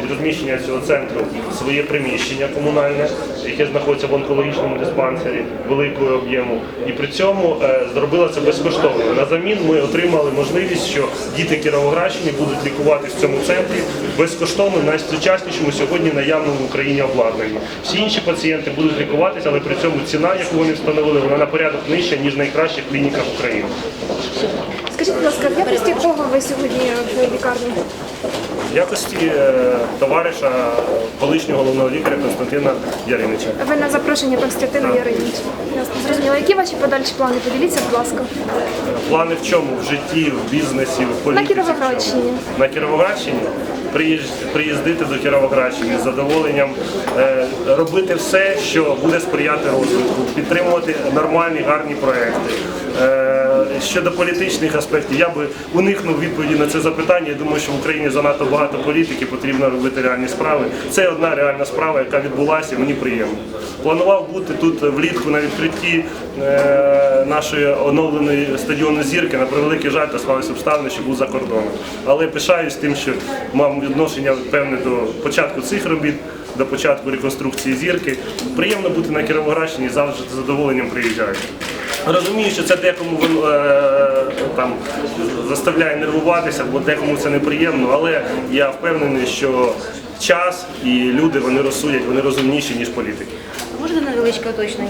під розміщення цього центру своє приміщення комунальне, яке знаходиться в онкологічному диспансері великого об'єму. І при цьому е, зробила це безкоштовно. На замін ми отримали можливість, що діти Кіровоградщини будуть лікуватись в цьому центрі безкоштовно на найсучаснішому сьогодні наявному в Україні обладнанні. Всі інші пацієнти будуть лікуватися, але при цьому ціна, яку вони встановили, вона на порядок нижча, ніж в найкращих клініках України. Скажіть, будь ласка, в якості кого ви сьогодні в лікарні? В якості е, товариша колишнього головного лікаря Константина Яринича. Ви на запрошення Константина Яриніча. Ясно, зрозуміло. Які ваші подальші плани? Поділіться, будь ласка. Плани в чому? В житті, в бізнесі, в політиці? чому? Кіровоградщині. На Кіровоградщині? Приїздити до Кіровоградщини з задоволенням, е, робити все, що буде сприяти розвитку, підтримувати нормальні, гарні проекти. Щодо політичних аспектів, я би уникнув відповіді на це запитання. Я думаю, що в Україні занадто багато політики, потрібно робити реальні справи. Це одна реальна справа, яка відбулася, і мені приємно. Планував бути тут влітку на відкритті е, нашої оновленої стадіону зірки. На превеликий жаль, та склалися обставини, що був за кордоном. Але пишаюсь тим, що мав відношення певне до початку цих робіт. До початку реконструкції зірки приємно бути на Кіровоградщині, завжди з задоволенням приїжджаю. Розумію, що це декому е, там заставляє нервуватися, бо декому це неприємно, але я впевнений, що час і люди вони розсудять, вони розумніші ніж політики. Можна невеличке уточнення?